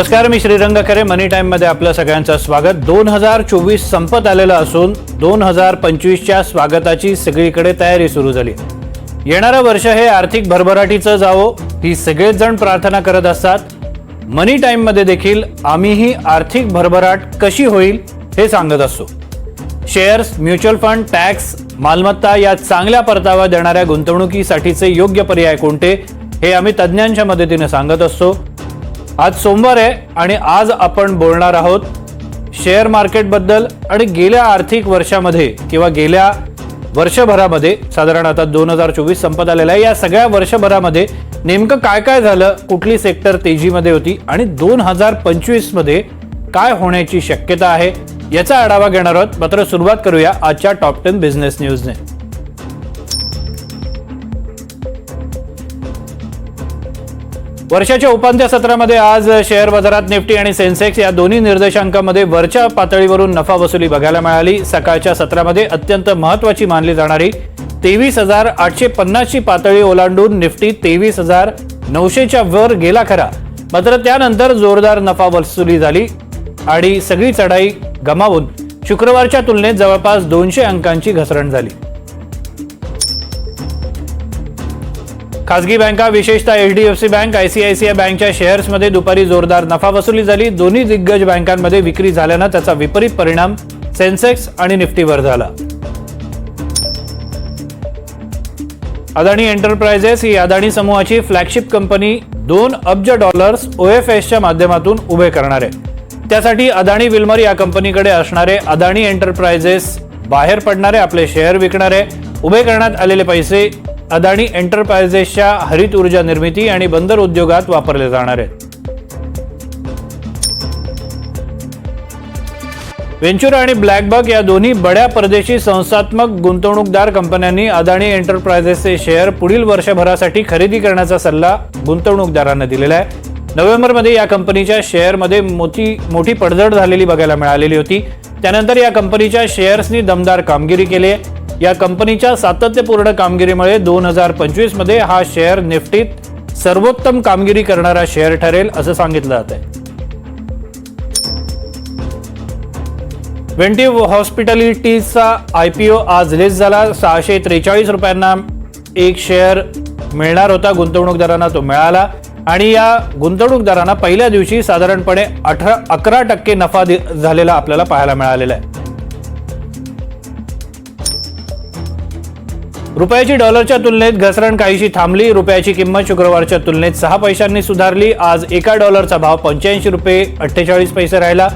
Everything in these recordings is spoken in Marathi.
नमस्कार मी श्रीरंग खरे मनी टाईममध्ये आपलं सगळ्यांचं स्वागत. दोन हजार चोवीस संपत आलेलं असून दोन हजार पंचवीसच्या स्वागताची सगळीकडे तयारी सुरू झाली. येणारं वर्ष हे आर्थिक भरभराटीचं जावो ही सगळेच जण प्रार्थना करत असतात. मनी टाईममध्ये देखील आम्हीही आर्थिक भरभराट कशी होईल हे सांगत असतो. शेअर्स म्युच्युअल फंड टॅक्स मालमत्ता या चांगल्या परतावा देणाऱ्या गुंतवणुकीसाठीचे योग्य पर्याय कोणते हे आम्ही तज्ज्ञांच्या मदतीने सांगत असतो. आज सोमवार आहे आणि आज आपण बोलणार आहोत शेअर मार्केटबद्दल आणि गेल्या आर्थिक वर्षामध्ये किंवा गेल्या वर्षभरामध्ये साधारण आता दोन हजार चोवीस संपत आलेला आहे. या सगळ्या वर्षभरामध्ये नेमकं काय काय झालं कुठली सेक्टर तेजीमध्ये होती आणि दोन हजार पंचवीसमध्ये काय होण्याची शक्यता आहे याचा आढावा घेणार आहोत. मात्र सुरुवात करूया आजच्या टॉप टेन बिझनेस न्यूजने वर्षाच्या उपांत्य सत्रामध्ये आज शेअर बाजारात निफ्टी आणि सेन्सेक्स या दोन्ही निर्देशांकामध्ये वरच्या पातळीवरून नफा वसुली बघायला मिळाली. सकाळच्या सत्रामध्ये अत्यंत महत्वाची मानली जाणारी तेवीस हजार आठशे पन्नासची पातळी ओलांडून निफ्टी तेवीस हजार नऊशेच्या वर गेला खरा. मात्र त्यानंतर जोरदार नफा वसुली झाली आणि सगळी चढाई गमावून शुक्रवारच्या तुलनेत जवळपास दोनशे अंकांची घसरण झाली. खासगी बँका विशेषतः एचडीएफसी बँक आयसीआयसीआय बँकच्या शेअर्समध्ये दुपारी जोरदार नफा वसुली झाली. दोन्ही दिग्गज बँकांमध्ये विक्री झाल्यानं त्याचा विपरीत परिणाम सेन्सेक्स आणि निफ्टीवर झाला. अदानी एंटरप्राइजेस ही अदानी समूहाची फ्लॅगशिप कंपनी दोन अब्ज डॉलर्स ओएफएसच्या माध्यमातून उभे करणार. आहे त्यासाठी अदानी विल्मर या कंपनीकडे असणारे अदानी एंटरप्राइजेस बाहेर पडणारे आपले शेअर विकणारे उभे करण्यात आलेले पैसे अदानी एंटरप्राइजेसच्या हरित ऊर्जा निर्मिती आणि बंदर उद्योगात वापरले जाणार आहेत. वेंचुरा आणि ब्लॅकबक या दोन्ही बड्या परदेशी संस्थात्मक गुंतवणूकदार कंपन्यांनी अदानी एंटरप्राइजेसचे शेअर पुढील वर्षभरासाठी खरेदी करण्याचा सल्ला गुंतवणूकदारांना दिलेला आहे. नोव्हेंबरमध्ये या कंपनीच्या शेअरमध्ये मोठी मोठी पडझड झालेली बघायला मिळालेली होती. त्यानंतर या कंपनीच्या शेअर्सनी दमदार कामगिरी केली आहे. या कंपनीच्या सातत्यपूर्ण कामगिरीमुळे दोन हजार पंचवीसमध्ये हा शेअर निफ्टीत सर्वोत्तम कामगिरी करणारा शेअर ठरेल असं सांगितलं जात आहे वेंटिव्ह हॉस्पिटॅलिटीचा आय पी ओ आज लिस्ट झाला. सहाशे त्रेचाळीस रुपयांना एक शेअर मिळणार होता. गुंतवणूकदारांना तो मिळाला. आणि या गुंतवणूकदारांना पहिल्या दिवशी साधारणपणे अठरा अकरा टक्के नफा दि- झालेला आपल्याला पाहायला मिळालेला आहे. रुपयाची डॉलरच्या तुलनेत घसरण काहीशी थांबली. रुपयाची किंमत शुक्रवारच्या तुलनेत सहा पैशांनी सुधारली. आज एका डॉलरचा भाव पंच्याऐंशी रुपये अठ्ठेचाळीस पैसे राहिला.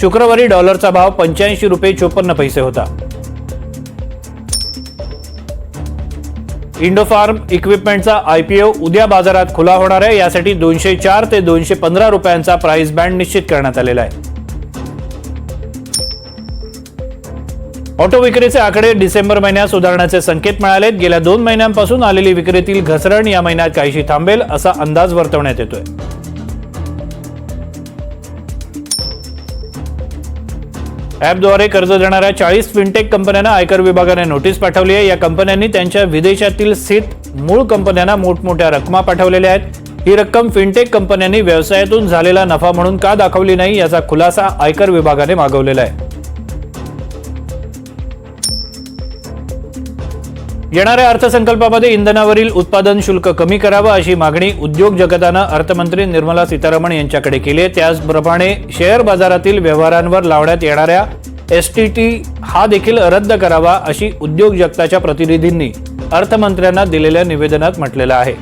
शुक्रवारी डॉलरचा भाव पंच्याऐंशी रुपये चोपन्न पैसे होता. इंडोफार्म इक्विपमेंटचा आयपीओ उद्या बाजारात खुला होणार आहे. यासाठी दोनशे चार ते दोनशे पंधरा रुपयांचा प्राइस बँड निश्चित करण्यात आलेला आहे. ऑटो विक्रीचे आकडे डिसेंबर महिन्यात सुधारण्याचे संकेत मिळालेत. गेल्या दोन महिन्यांपासून आलेली विक्रीतील घसरण या महिन्यात काहीशी थांबेल असा अंदाज वर्तवण्यात येतोय. ॲपद्वारे कर्ज देणाऱ्या चाळीस फिनटेक कंपन्यांना आयकर विभागाने नोटीस पाठवली आहे. या कंपन्यांनी त्यांच्या विदेशातील स्थित मूळ कंपन्यांना मोठमोठ्या रकमा पाठवलेल्या आहेत. ही रक्कम फिनटेक कंपन्यांनी व्यवसायातून झालेला नफा म्हणून का दाखवली नाही याचा खुलासा आयकर विभागाने मागवलेला आहे. येणाऱ्या अर्थसंकल्पामध्ये इंधनावरील उत्पादन शुल्क कमी करावं अशी मागणी उद्योग जगतानं अर्थमंत्री निर्मला सीतारामन यांच्याकडे केली आहे. त्याचप्रमाणे शेअर बाजारातील व्यवहारांवर लावण्यात येणाऱ्या एस टी टी हा देखील रद्द करावा अशी उद्योग जगताच्या प्रतिनिधींनी अर्थमंत्र्यांना दिलेल्या निवेदनात म्हटलेलं आहे.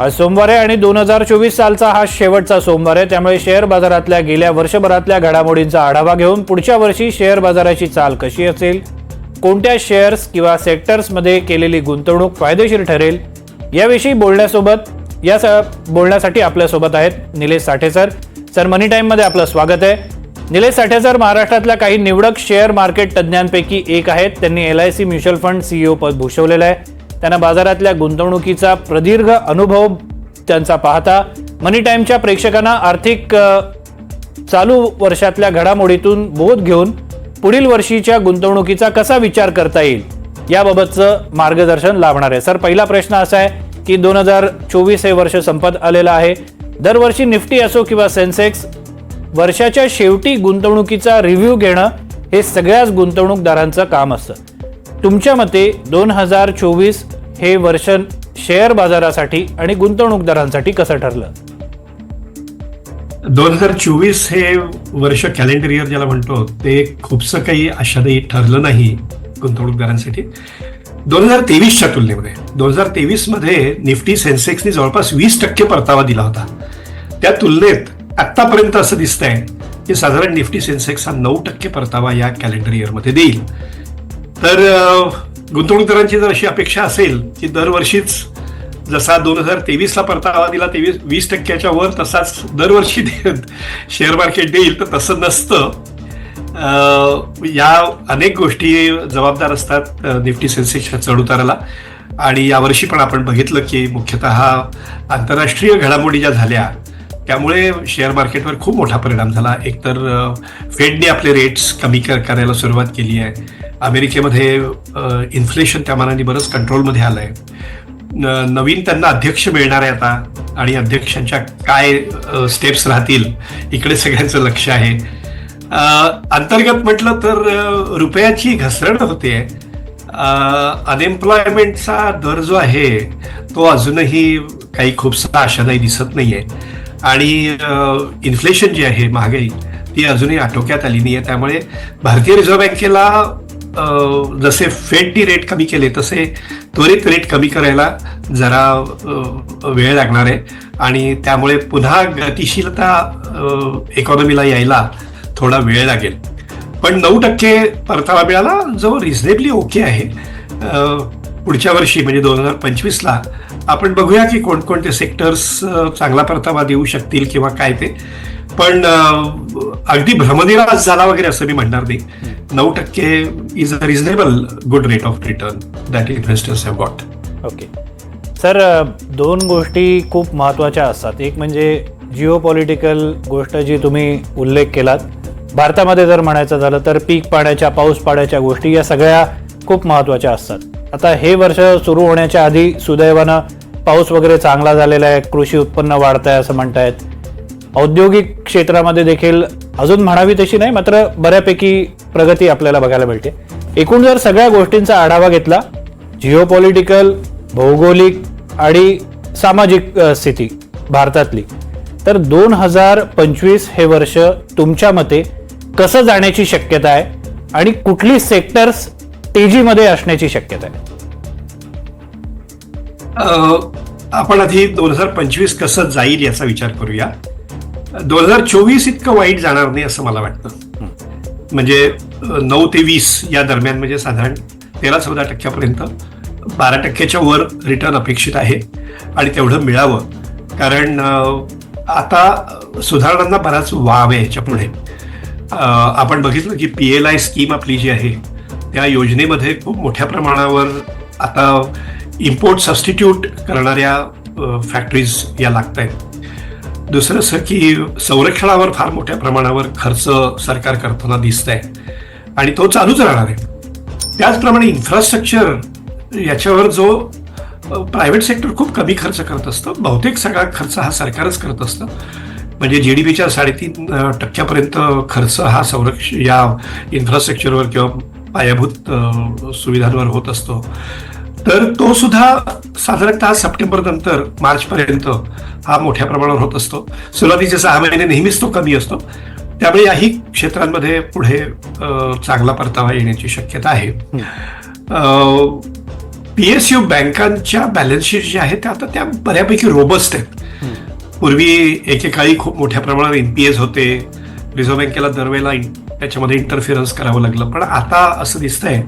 आज सोमवार आहे आणि दोन हजार चोवीस सालचा हा शेवटचा सोमवार आहे. त्यामुळे शेअर बाजारातल्या गेल्या वर्षभरातल्या घडामोडींचा आढावा घेऊन पुढच्या वर्षी शेअर बाजाराची चाल कशी असेल? कोणत्या शेअर्स किंवा सेक्टर्समध्ये केलेली गुंतवणूक फायदेशीर ठरेल? याविषयी बोलण्यासोबत या स- बोलण्यासाठी आपल्यासोबत आहेत Nilesh Sathe sir sir money टाईममध्ये आपलं स्वागत आहे. निलेश साठे सर महाराष्ट्रातल्या काही निवडक शेअर मार्केट तज्ज्ञांपैकी एक आहेत. त्यांनी L I C mutual fund CEO पद भूषवलेलं आहे. त्यांना बाजारातल्या गुंतवणुकीचा प्रदीर्घ अनुभव त्यांचा पाहता. मनी टाईमच्या प्रेक्षकांना आर्थिक चालू वर्षातल्या घडामोडीतून बोध घेऊन पुढील वर्षीच्या गुंतवणुकीचा कसा विचार करता येईल? याबाबतचं मार्गदर्शन लाभणार आहे. सर पहिला प्रश्न असा आहे की दोन हजार चोवीस हे वर्ष संपत आलेलं आहे. दरवर्षी निफ्टी असो किंवा सेन्सेक्स वर्षाच्या शेवटी गुंतवणुकीचा रिव्ह्यू घेणं हे सगळ्याच गुंतवणूकदारांचं काम असतं. तुमच्या मते दोन हजार चोवीस हे वर्ष शेअर बाजारासाठी आणि गुंतवणूकदारांसाठी कसं ठरलं? दोन हजार चोवीस हे वर्ष कॅलेंडर इयर ज्याला म्हणतो ते खूपसं काही आशादायी ठरलं नाही गुंतवणूकदारांसाठी. दोन हजार तेवीसच्या तुलनेमध्ये दोन हजार तेवीसमध्ये निफ्टी सेन्सेक्सनी जवळपास वीस टक्के परतावा दिला होता. त्या तुलनेत आत्तापर्यंत असं दिसतंय की साधारण निफ्टी सेन्सेक्स हा नऊ टक्के परतावा या कॅलेंडर इयरमध्ये देईल. तर गुंतवणूकदारांची जर अशी अपेक्षा असेल की दरवर्षीच जसा दोन हजार तेवीसला परतावा दिला तेवीस वीस टक्क्याच्या वर तसाच दरवर्षी दे- शेअर मार्केट देईल तर तसं नसतं. या अनेक गोष्टी जबाबदार असतात निफ्टी सेन्सेक्सच्या चढउताराला आणि यावर्षी पण आपण बघितलं की मुख्यतः आंतरराष्ट्रीय घडामोडी ज्या झाल्या त्यामुळे शेअर मार्केटवर खूप मोठा परिणाम झाला. एकतर फेडने आपले रेट्स कमी कर- करायला सुरुवात केली आहे. अमेरिकेमध्ये इन्फ्लेशन त्या मानाने बरंच कंट्रोलमध्ये आलं आहे नवीन त्यांना अध्यक्ष मिळणार आहे आता. आणि अध्यक्षांच्या काय स्टेप्स राहतील इकडे सगळ्यांचं लक्ष आहे. अंतर्गत म्हटलं तर रुपयाची घसरण होते. अनएम्प्लॉयमेंटचा दर जो आहे तो अजूनही काही खूपसा आशादायी दिसत नाहीये. आणि इन्फ्लेशन जी आहे महागाई ती अजूनही आटोक्यात आली आहे त्यामुळे भारतीय रिझर्व्ह बँकेला जसे फेडनी रेट कमी केले तसे त्वरित रेट कमी करायला जरा वेळ लागणार आहे. आणि त्यामुळे पुन्हा गतिशीलता इकॉनॉमीला यायला थोडा वेळ लागेल. पण नऊ टक्के परतावा मिळाला जो रिझनेबली ओके आहे. पुढच्या वर्षी म्हणजे दोन हजार पंचवीसला आपण बघूया की कोणकोणते सेक्टर्स चांगला परतावा देऊ शकतील किंवा काय ते. पण अगदी भ्रमनिराश झाला वगैरे असं मी म्हणणार नाही. नऊ टक्के is a reasonable good rate of return that investors have got okay sir दोन गोष्टी खूप महत्त्वाच्या असतात. एक म्हणजे जिओ पॉलिटिकल गोष्ट जी तुम्ही उल्लेख केलात. भारतामध्ये जर म्हणायचं झालं तर पीक पाण्याच्या पाऊस पाण्याच्या गोष्टी या सगळ्या खूप महत्त्वाच्या असतात. आता हे वर्ष सुरू होण्याच्या आधी सुदैवानं पाऊस वगैरे चांगला झालेला आहे कृषी उत्पन्न वाढत आहे असं म्हणतायत. औद्योगिक क्षेत्रामध्ये देखील अजून म्हणावी तशी नाही मात्र बऱ्यापैकी प्रगती आपल्याला बघायला मिळते. एकूण जर सगळ्या गोष्टींचा आढावा घेतला जिओपॉलिटिकल भौगोलिक आणि सामाजिक स्थिती भारतातली तर दोन हजार पंचवीस हे वर्ष तुमच्या मते कसं जाण्याची शक्यता आहे आणि कुठली सेक्टर्स तेजीमध्ये असण्याची शक्यता आहे. आपण आधी दोन हजार पंचवीस कसं जाईल याचा विचार करूया. दोन हजार चोवीस इतकं वाईट जाणार नाही असं मला वाटतं. म्हणजे नऊ ते वीस या दरम्यान म्हणजे साधारण तेरा चौदा टक्क्यापर्यंत बारा टक्क्याच्या वर रिटर्न अपेक्षित आहे. आणि तेवढं मिळावं. कारण आता सुधारणांना बराच वाव आहे ह्याच्या पुढे आपण बघितलं की पी एल आय स्कीम आपली जी आहे त्या योजनेमध्ये खूप मोठ्या प्रमाणावर आता इम्पोर्ट सबस्टिट्यूट करणाऱ्या फॅक्टरीज या लागत आहेत दुसरं असं की संरक्षणावर फार मोठ्या प्रमाणावर खर्च सरकार करताना दिसत आहे आणि तो चालूच राहणार आहे. त्याचप्रमाणे इन्फ्रास्ट्रक्चर याच्यावर जो प्रायव्हेट सेक्टर खूप कमी खर्च करत असतं. बहुतेक सगळा खर्च हा सरकारच करत असतं. म्हणजे जी डी पीच्या साडेतीन टक्क्यापर्यंत खर्च हा संरक्ष या इन्फ्रास्ट्रक्चरवर किंवा पायाभूत सुविधांवर होत असतो. तर तो सुद्धा साधारणतः सप्टेंबर नंतर मार्च पर्यंत हा मोठ्या प्रमाणावर होत असतो. सुरुवातीचे सहा महिने नेहमीच तो कमी असतो. त्यामुळे याही क्षेत्रांमध्ये पुढे चांगला परतावा येण्याची शक्यता आहे. पी एस यू बँकांच्या बॅलन्स शीट ज्या आहेत त्या आता त्या बऱ्यापैकी रोबस्ट आहेत. पूर्वी एकेकाळी खूप मोठ्या प्रमाणावर एनपीएस होते. रिझर्व्ह बँकेला दरवेळेला त्याच्यामध्ये इंटरफिअरन्स करावं लागलं. पण आता असं दिसतंय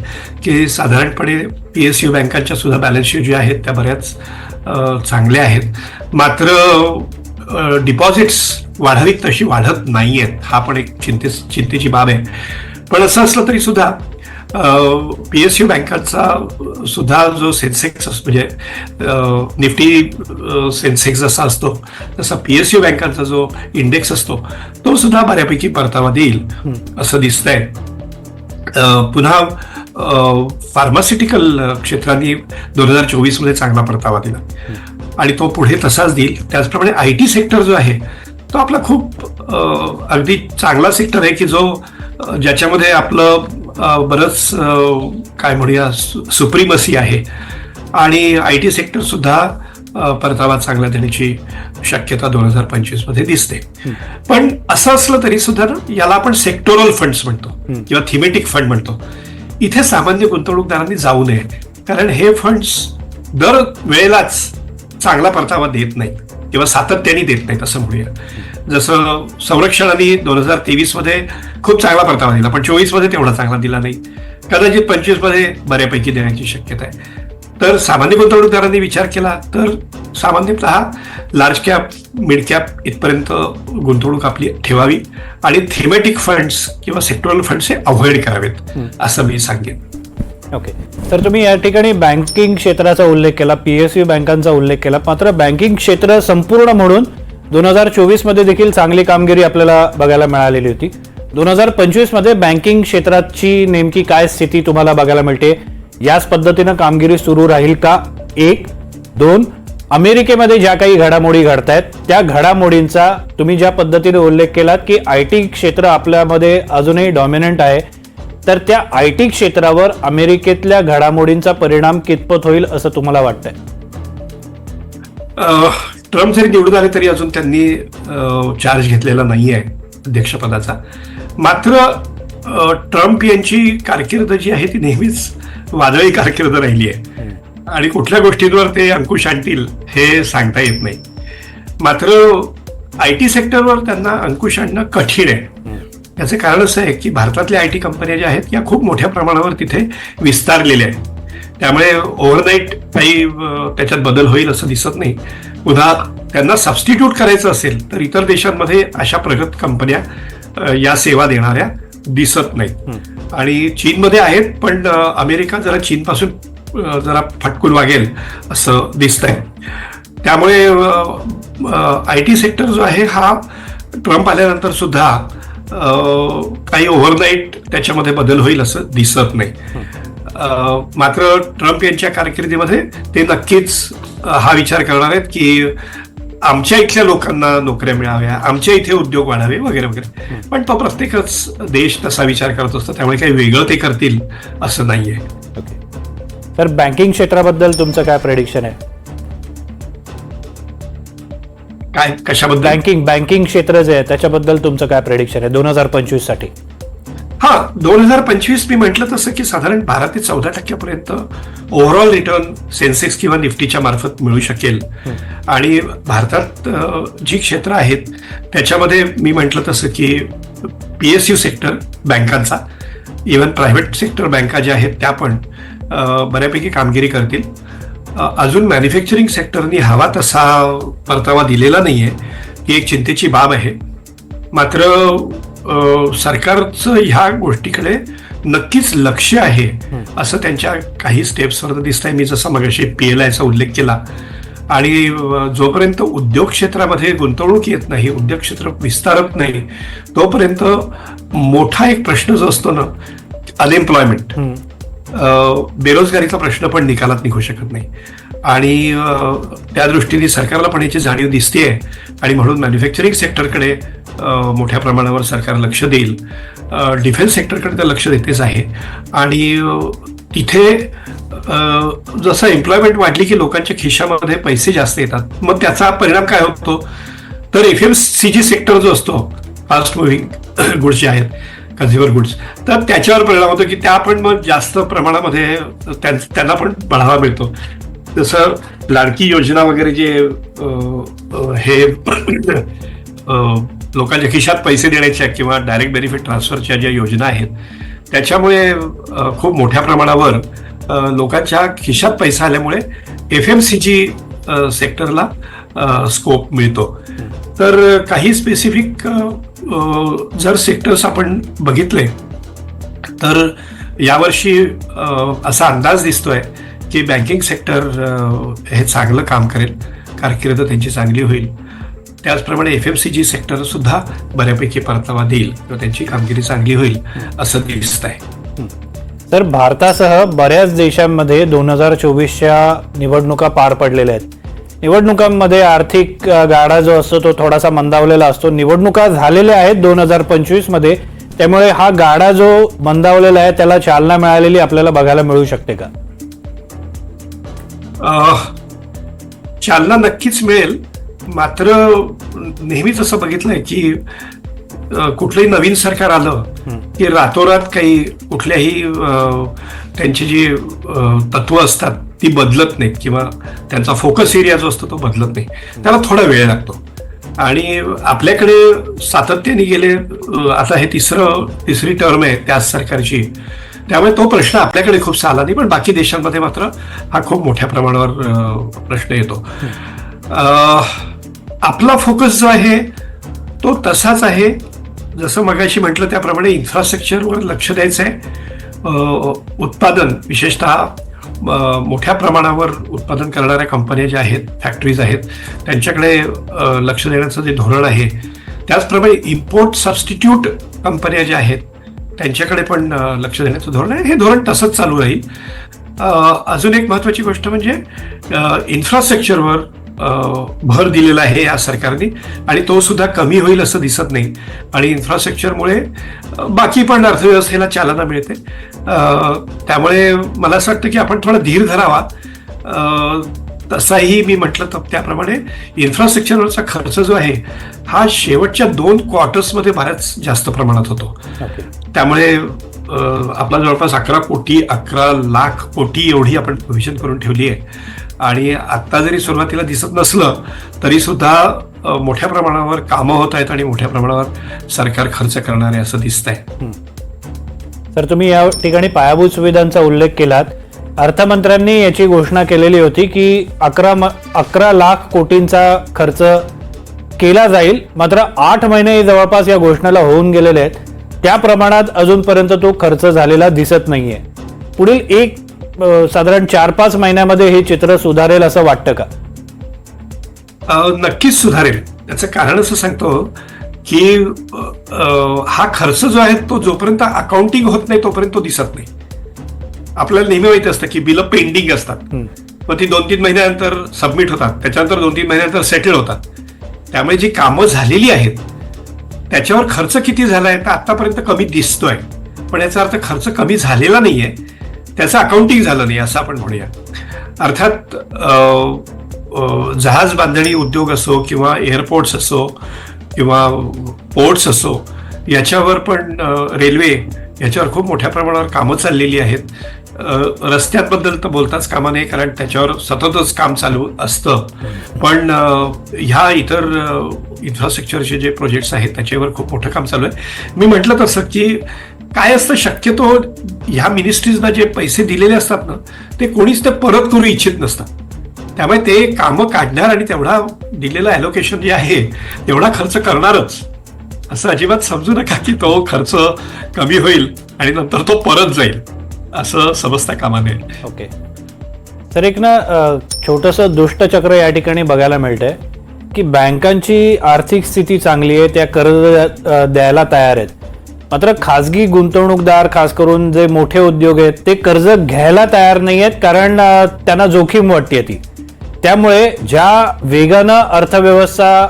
की साधारणपणे पी एस यू बँकांच्या सुद्धा बॅलन्स शीट ज्या आहेत त्या बऱ्याच चांगल्या आहेत. मात्र डिपॉझिट्स वाढावीत तशी वाढत नाही आहेत हा पण एक चिंते चिंतेची बाब आहे. पण असं असलं तरी सुद्धा पी एस यू बँकांचा सुद्धा जो सेन्सेक्स म्हणजे निफ्टी सेन्सेक्स जसा असतो तसा पी एस यू बँकांचा जो इंडेक्स असतो तो सुद्धा बऱ्यापैकी परतावा देईल असं दिसतंय. पुन्हा फार्मास्युटिकल क्षेत्राने दोन हजार चोवीसमध्ये चांगला परतावा दिला. आणि तो पुढे तसाच देईल. त्याचप्रमाणे आय टी सेक्टर जो आहे तो आपला खूप अगदी चांगला सेक्टर आहे की जो ज्याच्यामध्ये आपलं बरंच काय म्हणूया सुप्रीमसी आहे. आणि आय टी सेक्टर सुद्धा परतावा चांगला देण्याची शक्यता दोन हजार पंचवीसमध्ये दिसते. पण असं असलं तरी सुद्धा ना याला आपण सेक्टोरल फंड्स म्हणतो. किंवा थिमेटिक फंड म्हणतो. इथे सामान्य गुंतवणूकदारांनी जाऊ नये. कारण हे फंड्स दर वेळेलाच चांगला परतावा देत नाहीत. किंवा सातत्याने देत नाहीत असं म्हणूया. जसं संरक्षणाने दोन हजार तेवीसमध्ये खूप चांगला परतावा दिला पण चोवीसमध्ये तेवढा चांगला दिला नाही. कदाचित पंचवीसमध्ये बऱ्यापैकी देण्याची शक्यता आहे. तर सामान्य गुंतवणूकदारांनी विचार केला तर सामान्यतः लार्ज कॅप मिड कॅप इथपर्यंत गुंतवणूक आपली ठेवावी आणि थेमॅटिक फंड्स किंवा सेक्टोरल फंड्स हे अवॉइड करावेत असं मी सांगेन. ओके तर तुम्ही या ठिकाणी बँकिंग क्षेत्राचा उल्लेख केला पी एस यू बँकांचा उल्लेख केला मात्र बँकिंग क्षेत्र संपूर्ण म्हणून दोन हजार चोवीसमध्ये देखील चांगली कामगिरी आपल्याला बघायला मिळालेली होती. दोन हजार पंचवीसमध्ये बँकिंग क्षेत्राची नेमकी काय स्थिती तुम्हाला बघायला मिळते? याच पद्धतीनं कामगिरी सुरू राहील का? एक. दोन. अमेरिकेमध्ये ज्या काही घडामोडी घडत आहेत त्या घडामोडींचा तुम्ही ज्या पद्धतीने उल्लेख केलात की आय टी क्षेत्र आपल्यामध्ये अजूनही डॉमिनंट आहे तर त्या आय टी क्षेत्रावर अमेरिकेतल्या घडामोडींचा परिणाम कितपत होईल असं तुम्हाला वाटतंय? ट्रम्प जरी निवडून आले तरी अजून त्यांनी चार्ज घेतलेला नाही आहे अध्यक्षपदाचा. मात्र ट्रम्प यांची कारकीर्द जी आहे ती नेहमीच वादळी कारकीर्द राहिली आहे आणि कुठल्या गोष्टींवर ते अंकुश आणतील हे सांगता येत नाही. मात्र आय टी सेक्टरवर त्यांना अंकुश आणणं कठीण आहे. याचं कारण असं आहे की भारतातल्या आय टी कंपन्या ज्या आहेत या खूप मोठ्या प्रमाणावर तिथे विस्तारलेल्या आहेत. त्यामुळे ओव्हरनाईट काही त्याच्यात बदल होईल असं दिसत नाही. पुन्हा त्यांना सबस्टिट्यूट करायचं असेल तर इतर देशांमध्ये अशा प्रगत कंपन्या या सेवा देणाऱ्या दिसत नाहीत. आणि चीनमध्ये आहेत पण अमेरिका जरा चीनपासून जरा फटकून वागेल असं दिसतंय. त्यामुळे आय टी सेक्टर जो आहे हा ट्रम्प आल्यानंतर सुद्धा काही ओव्हरनाईट त्याच्यामध्ये बदल होईल असं दिसत नाही. मात्र ट्रम्प यांच्या कारकिर्दीमध्ये ते नक्कीच हा विचार करणार आहेत की आमच्या इथल्या लोकांना नोकऱ्या मिळाव्या आमच्या इथे उद्योग वाढावे वगैरे वगैरे. पण तो प्रत्येकच देश तसा विचार करत असतो त्यामुळे काही वेगळं ते करतील असं नाहीये. तर बँकिंग क्षेत्राबद्दल तुमचं काय प्रेडिक्शन आहे? काय कशाबद्दल? बँकिंग बँकिंग क्षेत्र जे आहे त्याच्याबद्दल तुमचं काय प्रेडिक्शन आहे दोन हजार पंचवीससाठी हा दोन हजार पंचवीस मी म्हटलं तसं की साधारण बारा ते चौदा टक्क्यापर्यंत ओव्हरऑल रिटर्न सेन्सेक्स किंवा निफ्टीच्या मार्फत मिळू शकेल. आणि भारतात जी क्षेत्र आहेत त्याच्यामध्ये मी म्हटलं तसं की पी एस यू सेक्टर बँकांचा इवन प्रायव्हेट सेक्टर बँका ज्या आहेत त्या पण बऱ्यापैकी कामगिरी करतील. अजून मॅन्युफॅक्चरिंग सेक्टरनी हवा तसा परतावा दिलेला नाहीये ही एक चिंतेची बाब आहे. मात्र सरकारचं ह्या गोष्टीकडे नक्कीच लक्ष आहे असं त्यांच्या काही स्टेप्सवर दिसतंय. मी जसं मगाशी पी एल आयचा उल्लेख केला आणि जोपर्यंत उद्योग क्षेत्रामध्ये गुंतवणूक येत नाही उद्योग क्षेत्र विस्तारत नाही तोपर्यंत मोठा एक प्रश्न जो असतो ना अनएम्प्लॉयमेंट बेरोजगारीचा प्रश्न पण निकालात निघू शकत नाही. आणि त्या दृष्टीने सरकारला पण याची जाणीव दिसते आणि म्हणून मॅन्युफॅक्चरिंग सेक्टरकडे मोठ्या प्रमाणावर सरकार लक्ष देईल. डिफेन्स सेक्टरकडे तर लक्ष देतेच आहे. आणि तिथे जसं एम्प्लॉयमेंट वाढली की लोकांच्या खिशामध्ये पैसे जास्त येतात मग त्याचा परिणाम काय होतो? तर F M C G sector जो असतो फास्ट मुव्हिंग गुड्स जे आहेत कन्झ्युमर गुड्स तर त्याच्यावर परिणाम होतो की त्या पण मग जास्त प्रमाणामध्ये त्यां- त्यांना पण बढावा मिळतो. जसं लाडकी योजना वगैरे जे हे लोकांच्या खिशात पैसे देण्याच्या किंवा डायरेक्ट बेनिफिट ट्रान्सफरच्या ज्या योजना आहेत त्याच्यामुळे खूप मोठ्या प्रमाणावर लोकांच्या खिशात पैसा आल्यामुळे एफ एम सी जी सेक्टरला स्कोप मिळतो. तर काही स्पेसिफिक जर सेक्टर्स आपण बघितले तर यावर्षी असा अंदाज दिसतोय की बँकिंग सेक्टर हे चांगलं काम करेल. कारकीर्द त्यांची चांगली होईल. त्याचप्रमाणे F M C G sector सुद्धा बऱ्यापैकी परतावा देईल किंवा त्यांची कामगिरी चांगली होईल असं दिसत आहे. तर भारतासह बऱ्याच देशांमध्ये दोन हजार चोवीसच्या निवडणुका पार पडलेल्या आहेत. निवडणुकांमध्ये आर्थिक गाडा जो असतो तो थोडासा मंदावलेला असतो. निवडणुका झालेल्या आहेत दोन हजार पंचवीसमध्ये. त्यामुळे हा गाडा जो मंदावलेला आहे त्याला चालना मिळालेली आपल्याला बघायला मिळू शकते का? चालना नक्कीच मिळेल. मात्र नेहमीच असं बघितलंय की कुठलंही नवीन सरकार आलं की रातोरात काही कुठल्याही त्यांची जी तत्व असतात ती बदलत नाहीत किंवा त्यांचा फोकस एरिया जो असतो तो बदलत नाही. त्याला थोडा वेळ लागतो. आणि आपल्याकडे सातत्याने गेले आता हे तिसरं तिसरी टर्म आहे त्याच सरकारची. त्यामुळे तो प्रश्न आपल्याकडे खूप आला नाही पण बाकी देशांमध्ये मात्र हा खूप मोठ्या प्रमाणावर प्रश्न येतो. आपला फोकस जो आहे तो तसाच आहे. जसं मगाशी म्हटलं त्याप्रमाणे इन्फ्रास्ट्रक्चरवर लक्ष द्यायचं आहे उत्पादन विशेषतः मोठ्या प्रमाणावर उत्पादन करणाऱ्या कंपन्या ज्या आहेत फॅक्टरीज आहेत त्यांच्याकडे लक्ष देण्याचं जे धोरण आहे त्याचप्रमाणे इम्पोर्ट सबस्टिट्यूट कंपन्या ज्या आहेत त्यांच्याकडे पण लक्ष देण्याचं धोरण आहे. हे धोरण तसंच चालू राहील. अजून एक महत्त्वाची गोष्ट म्हणजे इन्फ्रास्ट्रक्चरवर भर दिलेला आहे या सरकारने आणि तो सुद्धा कमी होईल असं दिसत नाही. आणि इन्फ्रास्ट्रक्चरमुळे बाकी पण अर्थव्यवस्थेला चालना मिळते. त्यामुळे मला असं वाटतं की आपण थोडा धीर धरावा. तसाही मी म्हटलं तर त्याप्रमाणे इन्फ्रास्ट्रक्चरवरचा खर्च जो आहे हा शेवटच्या दोन क्वार्टर्समध्ये बऱ्याच जास्त प्रमाणात होतो. त्यामुळे आपला जवळपास अकरा कोटी अकरा लाख कोटी एवढी आपण प्रोव्हिजन करून ठेवली आहे. आणि आत्ता जरी सुरुवातीला दिसत नसलं तरी सुद्धा अ, मोठ्या प्रमाणावर कामं होत आहेत आणि मोठ्या प्रमाणावर सरकार खर्च करणार आहे असं दिसतंय. तर तुम्ही या ठिकाणी पायाभूत सुविधांचा उल्लेख केलात. अर्थमंत्र्यांनी याची घोषणा केलेली होती की अकरा म अकरा लाख कोटींचा खर्च केला जाईल. मात्र आठ महिने जवळपास या घोषणेला होऊन गेलेले आहेत. त्या प्रमाणात अजूनपर्यंत तो खर्च झालेला दिसत नाहीये. पुढील एक साधारण चार पाच महिन्यामध्ये हे चित्र सुधारेल असं वाटतं का? नक्कीच सुधारेल. त्याचं कारण असं सांगतो की हा खर्च जो आहे तो जोपर्यंत अकाउंटिंग होत नाही तोपर्यंत तो दिसत नाही. आपल्याला नेहमी माहिती असतं की बिलं पेंडिंग असतात. मग ती दोन तीन महिन्यानंतर सबमिट होतात. त्याच्यानंतर दोन तीन महिन्यानंतर सेटल होतात. त्यामुळे जी कामं झालेली आहेत त्याच्यावर खर्च किती झालाय तर आतापर्यंत कमी दिसतोय. पण याचा अर्थ खर्च कमी झालेला नाहीये. त्याचं अकाउंटिंग झालं नाही असं आपण म्हणूया. अर्थात जहाज बांधणी उद्योग असो किंवा एअरपोर्ट्स असो किंवा पोर्ट्स असो याच्यावर पण रेल्वे याच्यावर खूप मोठ्या प्रमाणावर कामं चाललेली आहेत. रस्त्यांबद्दल तर बोलताच कामा नाही कारण त्याच्यावर सततच काम चालू असतं. पण ह्या इतर इन्फ्रास्ट्रक्चरचे जे प्रोजेक्ट्स आहेत त्याच्यावर खूप मोठं काम चालू आहे. मी म्हटलं तसं की काय असतं शक्यतो ह्या मिनिस्ट्रीजना जे पैसे दिलेले असतात ना ते कोणीच ते परत करू इच्छित नसतात. त्यामुळे ते कामं काढणार आणि तेवढा दिलेला ॲलोकेशन जे आहे तेवढा खर्च करणारच. असं अजिबात समजू नका की तो खर्च कमी होईल आणि नंतर तो परत जाईल. असं समजता कामा नये. ओके. तर एक ना छोटंसं दुष्टचक्र या ठिकाणी बघायला मिळतंय की बँकांची आर्थिक स्थिती चांगली आहे त्या कर्ज द्यायला तयार आहेत. मात्र खाजगी गुंतवणूकदार खास करून जे मोठे उद्योग आहेत ते कर्ज घ्यायला तयार नाही आहेत कारण त्यांना जोखीम वाटते ती. त्यामुळे ज्या वेगानं अर्थव्यवस्था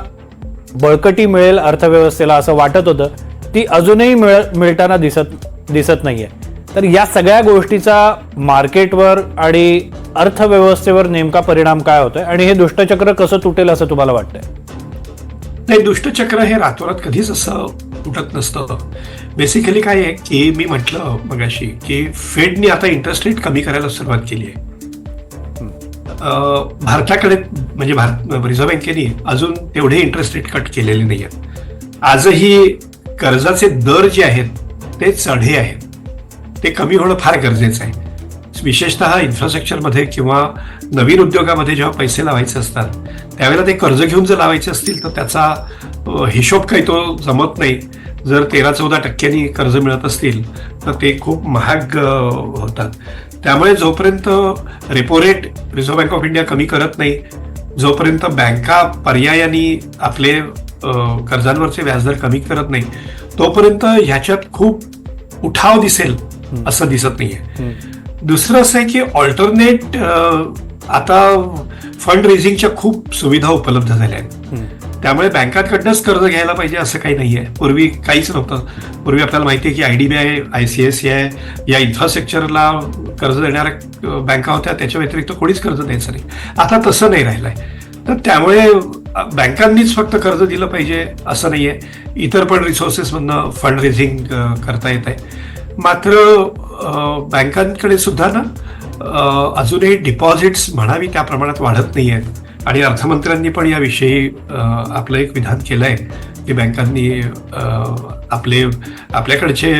बळकटी मिळेल अर्थव्यवस्थेला असं वाटत होतं ती अजूनही मिळ मिळताना दिसत दिसत नाहीये. तर या सगळ्या गोष्टीचा मार्केटवर आणि अर्थव्यवस्थेवर नेमका परिणाम काय होतोय आणि हे दुष्टचक्र कसं तुटेल असं तुम्हाला वाटतंय? नाही दुष्टचक्र हे रातोरात कधीच असं तुटत नसतं. बेसिकली काय आहे की मी म्हटलं मगाशी की फेडनी आता इंटरेस्ट रेट कमी करायला सुरुवात केली आहे. भारताकडे म्हणजे भारत रिझर्व्ह बँकेने अजून तेवढे इंटरेस्ट रेट कट केलेले नाही आहेत आजही कर्जाचे दर जे आहेत ते चढे आहेत. ते कमी होणं फार गरजेचं आहे. विशेषतः इन्फ्रास्ट्रक्चरमध्ये किंवा नवीन उद्योगामध्ये जेव्हा पैसे लावायचे असतात त्यावेळेला ते कर्ज घेऊन जर लावायचे असतील तर त्याचा हिशोब काही तो जमत नाही. जर तेरा चौदा टक्क्यांनी कर्ज मिळत असतील तर ते खूप महाग होतात. त्यामुळे जोपर्यंत repo rate reserve bank of India कमी करत नाही जोपर्यंत बँका पर्यायाने आपले कर्जांवरचे व्याजदर कमी करत नाही तोपर्यंत ह्याच्यात खूप उठाव दिसेल असं दिसत नाहीये. दुसरं असं आहे की ऑल्टरनेट आता फंड रेझिंगच्या खूप सुविधा उपलब्ध झाल्या आहेत. त्यामुळे बँकांकडनंच कर्ज घ्यायला पाहिजे असं काही नाही आहे पूर्वी काहीच नव्हतं. पूर्वी आपल्याला माहिती आहे की I D B I I C S C I या इन्फ्रास्ट्रक्चरला कर्ज देणाऱ्या बँका होत्या. त्याच्या व्यतिरिक्त कोणीच कर्ज द्यायचं नाही. आता तसं नाही राहिलंय. तर त्यामुळे बँकांनीच फक्त कर्ज दिलं पाहिजे असं नाही आहे इतर पण रिसोर्सेसमधनं फंड रेझिंग करता येत आहे. मात्र बँकांकडे सुद्धा ना अजूनही डिपॉझिट्स म्हणावी त्या प्रमाणात वाढत नाही आहेत आणि अर्थमंत्र्यांनी पण याविषयी आपलं एक विधान केलं आहे की बँकांनी आपले आपल्याकडचे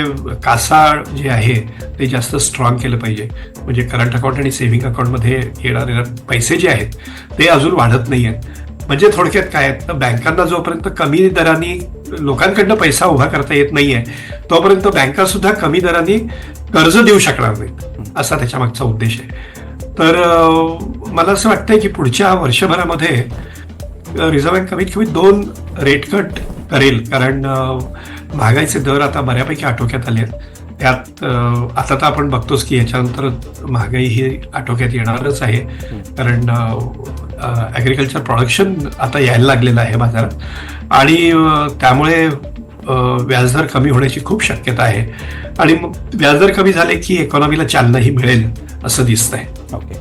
कासा जे आहे ते जास्त स्ट्रॉंग केलं पाहिजे. म्हणजे करंट अकाउंट आणि सेव्हिंग अकाउंटमध्ये येणारे पैसे जे आहेत ते अजून वाढत नाही आहेत म्हणजे थोडक्यात काय आहेत तर बँकांना जोपर्यंत कमी दराने लोकांकडनं पैसा उभा करता येत नाहीये तोपर्यंत बँका सुद्धा कमी दराने कर्ज देऊ शकणार नाहीत. असा त्याच्या मागचा उद्देश आहे. तर मला असं वाटतंय की पुढच्या वर्षभरामध्ये रिझर्व्ह बँक कमीत कमी दोन रेट कट करेल. कारण महागाईचे दर आता बऱ्यापैकी आटोक्यात आले आहेत त्यात आता तर आपण बघतोच की याच्यानंतर महागाई ही आटोक्यात येणारच आहे. कारण ॲग्रिकल्चर प्रोडक्शन आता यायला लागलेलं आहे बाजारात. आणि त्यामुळे व्याजदर कमी होण्याची खूप शक्यता आहे. आणि व्याजदर कमी झाले की इकॉनॉमीला चालनाही मिळेल असं दिसतंय. ओके.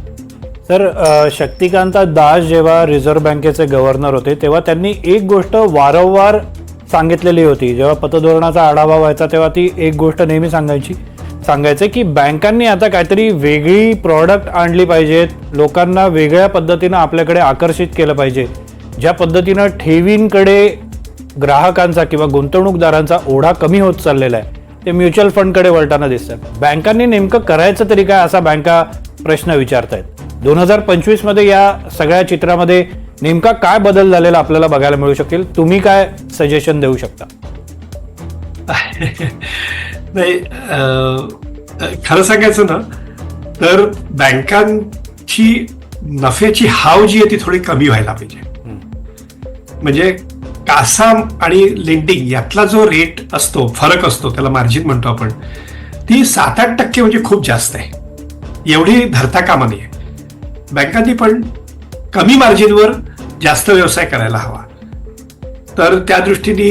सर शक्तिकांता दास जेव्हा रिझर्व्ह बँकेचे गव्हर्नर होते तेव्हा त्यांनी एक गोष्ट वारंवार सांगितलेली होती. जेव्हा पतधोरणाचा आढावा व्हायचा तेव्हा ती एक गोष्ट नेहमी सांगायची. सांगायचे की बँकांनी आता काहीतरी वेगळी प्रॉडक्ट आणली पाहिजेत. लोकांना वेगळ्या पद्धतीनं आपल्याकडे आकर्षित केलं पाहिजे. ज्या पद्धतीनं ठेवींकडे ग्राहकांचा किंवा गुंतवणूकदारांचा ओढा कमी होत चाललेला आहे. ते म्युच्युअल फंडकडे वळताना दिसतात. बँकांनी नेमकं करायचं तरी काय असा बँका प्रश्न विचारतायत. दोन हजार पंचवीसमध्ये या सगळ्या चित्रामध्ये नेमका काय बदल झालेला आपल्याला बघायला मिळू शकेल तुम्ही काय सजेशन देऊ शकता? नाही खरं सांगायचं ना तर बँकांची नफ्याची हाव जी आहे ती थोडी कमी व्हायला पाहिजे. म्हणजे कासा आणि लेंडिंग यातला जो रेट असतो फरक असतो त्याला मार्जिन म्हणतो आपण ती सात आठ टक्के म्हणजे खूप जास्त आहे. एवढी धरता कामा नये. बँकांनी पण कमी मार्जिनवर जास्त व्यवसाय करायला हवा. तर त्या दृष्टीने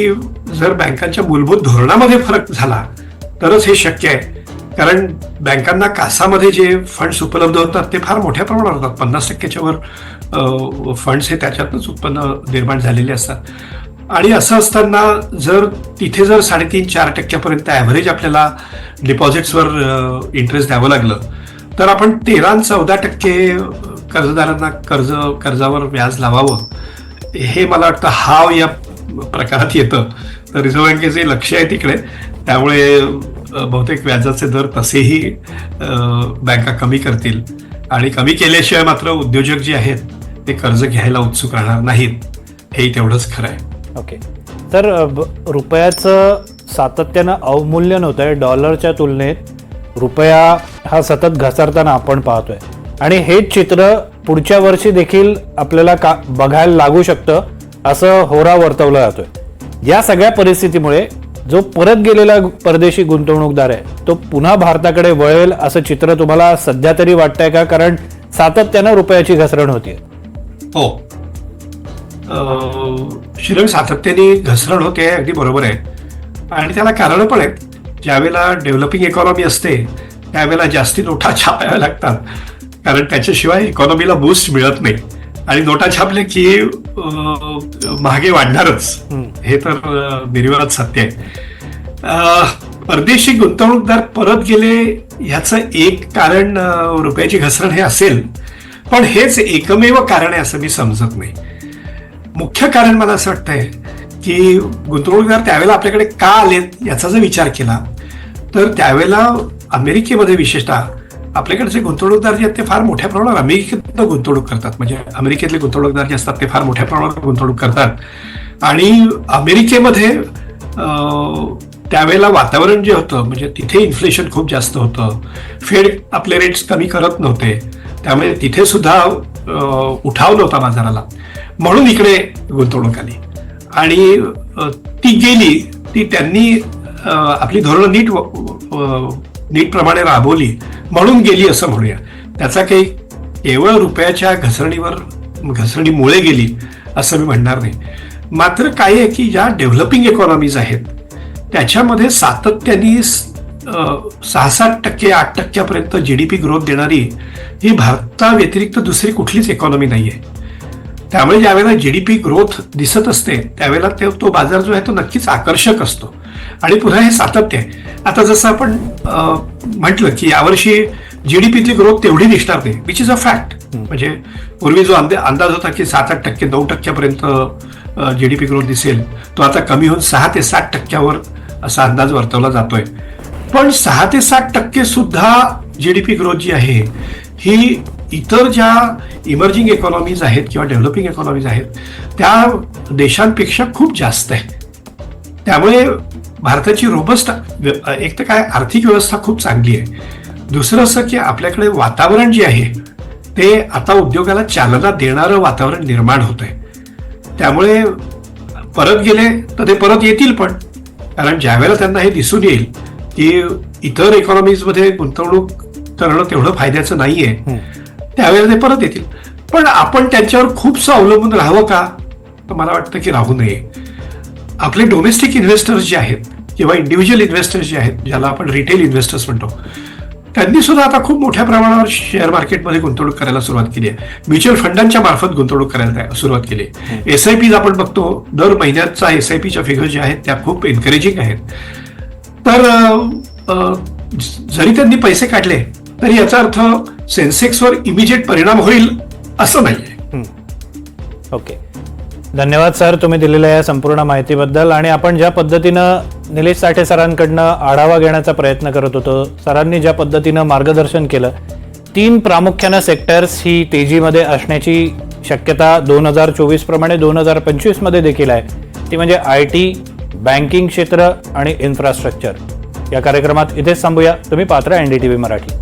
जर बँकांच्या मूलभूत धोरणामध्ये फरक झाला तरच हे शक्य आहे. कारण बँकांना कासामध्ये जे फंड्स उपलब्ध होतात ते फार मोठ्या प्रमाणावर होतात. पन्नास टक्क्याच्या वर फंड्स हे त्याच्यातनंच उत्पन्न निर्माण झालेले असतात. आणि असं असताना जर तिथे जर साडेतीन चार टक्क्यापर्यंत ॲव्हरेज आपल्याला डिपॉझिट्सवर इंटरेस्ट द्यावं लागलं तर आपण तेरा चौदा टक्के कर्जदारांना कर्ज कर्जावर व्याज लावावं हे मला वाटतं हाव या प्रकारात येतं. तर रिझर्व्ह बँकेचे लक्ष आहे तिकडे. त्यामुळे बहुतेक व्याजाचे दर तसेही बँका कमी करतील. आणि कमी केल्याशिवाय मात्र उद्योजक जे आहेत ते कर्ज घ्यायला उत्सुक राहणार नाहीत. हे तेवढंच खरं आहे. ओके. तर रुपयाचं सातत्यानं अवमूल्यन होत आहे डॉलरच्या तुलनेत. रुपया हा सतत घसरताना आपण पाहतोय. आणि हेच चित्र पुढच्या वर्षी देखील आपल्याला का बघायला लागू शकतं असं होरा वर्तवला जातोय. या सगळ्या परिस्थितीमुळे जो परत गेलेला परदेशी गुंतवणूकदार आहे तो पुन्हा भारताकडे वळेल असं चित्र तुम्हाला सध्या तरी वाटतंय का? कारण सातत्यानं रुपयाची घसरण होती हो. शिरंग सातत्याने घसरण होते अगदी बरोबर आहे. आणि त्याला कारणं पण आहेत. ज्यावेळेला डेव्हलपिंग इकॉनॉमी असते त्यावेळेला जास्ती नोटा छापाव्या लागतात. कारण त्याच्याशिवाय इकॉनॉमीला बूस्ट मिळत नाही. आणि नोटा छापले की अं, महागाई वाढणारच. हे तर निर्विवाद सत्य आहे. परदेशी गुंतवणूकदार परत गेले ह्याचं एक कारण रुपयाची घसरण हे असेल. पण हेच एकमेव कारण आहे असं मी समजत नाही. मुख्य कारण मला असं वाटतंय की गुंतवणूकदार त्यावेळेला आपल्याकडे का आलेत याचा जर विचार केला तर त्यावेळेला अमेरिकेमध्ये विशेषतः आपल्याकडचे गुंतवणूकदार जे आहेत ते फार मोठ्या प्रमाणावर अमेरिकेत गुंतवणूक करतात. म्हणजे अमेरिकेतले गुंतवणूकदार जे असतात ते फार मोठ्या प्रमाणावर गुंतवणूक करतात. आणि अमेरिकेमध्ये त्यावेळेला वातावरण जे होतं म्हणजे तिथे इन्फ्लेशन खूप जास्त होतं. फेड आपले रेट्स कमी करत नव्हते. त्यामुळे तिथे सुद्धा उठाव नव्हता बाजाराला. म्हणून इकडे गुंतवणूक आली. आणि ती गेली ती त्यांनी आपली धोरणं नीट नीटप्रमाणे राबवली म्हणून गेली असं म्हणूया. त्याचा काही केवळ रुपयाच्या घसरणीवर घसरणीमुळे गेली असं मी म्हणणार नाही. मात्र काय आहे की ज्या डेव्हलपिंग इकॉनॉमीज आहेत त्याच्यामध्ये सातत्याने सहा सात टक्के आठ टक्क्यापर्यंत जी डी पी ग्रोथ देणारी ही भारताव्यतिरिक्त दुसरी कुठलीच इकॉनॉमी नाही आहे त्यामुळे ज्यावेळेला जी डी पी ग्रोथ दिसत असते त्यावेळेला ते तो बाजार जो आहे तो नक्कीच आकर्षक असतो. आणि पुन्हा हे सातत्य आहे. आता जसं आपण म्हटलं की यावर्षी जी डी पीतली ग्रोथ तेवढी दिसणार नाही विच इज अ फॅक्ट म्हणजे पूर्वी जो अंदा- अंदाज होता की सात आठ टक्के नऊ टक्क्यापर्यंत जी डी पी ग्रोथ दिसेल तो आता कमी होऊन सहा ते सात टक्क्यावर असा अंदाज वर्तवला जातोय. पण सहा ते सात टक्के सुद्धा जी डी पी ग्रोथ जी आहे ही इतर ज्या इमर्जिंग इकॉनॉमीज आहेत किंवा डेव्हलपिंग इकॉनॉमीज आहेत त्या देशांपेक्षा खूप जास्त आहे. त्यामुळे भारताची रोबस्ट एक तर काय आर्थिक व्यवस्था खूप चांगली आहे. दुसरं असं की आपल्याकडे वातावरण जे आहे ते आता उद्योगाला चालना देणारं वातावरण निर्माण होत आहे. त्यामुळे परत गेले तर ते परत येतील पण. कारण ज्यावेळेला त्यांना हे दिसून येईल की इतर इकॉनॉमीजमध्ये गुंतवणूक करणं तेवढं फायद्याचं नाहीये. त्यावेळेला ते परत येतील. पण आपण त्यांच्यावर खूपसं अवलंबून राहावं का? तर मला वाटतं की राहू नये. आपले डोमेस्टिक इन्व्हेस्टर्स जे आहेत किंवा इंडिव्हिज्युअल इन्व्हेस्टर्स जे आहेत ज्याला आपण रिटेल इन्व्हेस्टर्स म्हणतो त्यांनी सुद्धा आता खूप मोठ्या प्रमाणावर शेअर मार्केटमध्ये गुंतवणूक करायला सुरुवात केली आहे. म्युच्युअल फंडांच्या मार्फत गुंतवणूक करायला सुरुवात केली आहे. एस आय पी आपण बघतो दर महिन्याचा एस आय पीच्या फिगर ज्या आहेत त्या खूप एनकरेजिंग आहेत. तर जरी त्यांनी पैसे काढले तरी याचा अर्थ सेन्सेक्सवर इमिजिएट परिणाम होईल असं नाहीये. ओके. धन्यवाद सर तुम्ही दिलेल्या या संपूर्ण माहितीबद्दल. आणि आपण ज्या पद्धतीनं निलेश साठे सरांकडनं आढावा घेण्याचा प्रयत्न करत होतो सरांनी ज्या पद्धतीनं मार्गदर्शन केलं तीन प्रामुख्यानं सेक्टर्स ही तेजीमध्ये असण्याची शक्यता दोन हजार चोवीस प्रमाणे दोन हजार पंचवीसमध्ये देखील आहे. ती म्हणजे आय टी बँकिंग क्षेत्र आणि इन्फ्रास्ट्रक्चर. या कार्यक्रमात इथेच थांबूया. तुम्ही पात्र N D T V Marathi.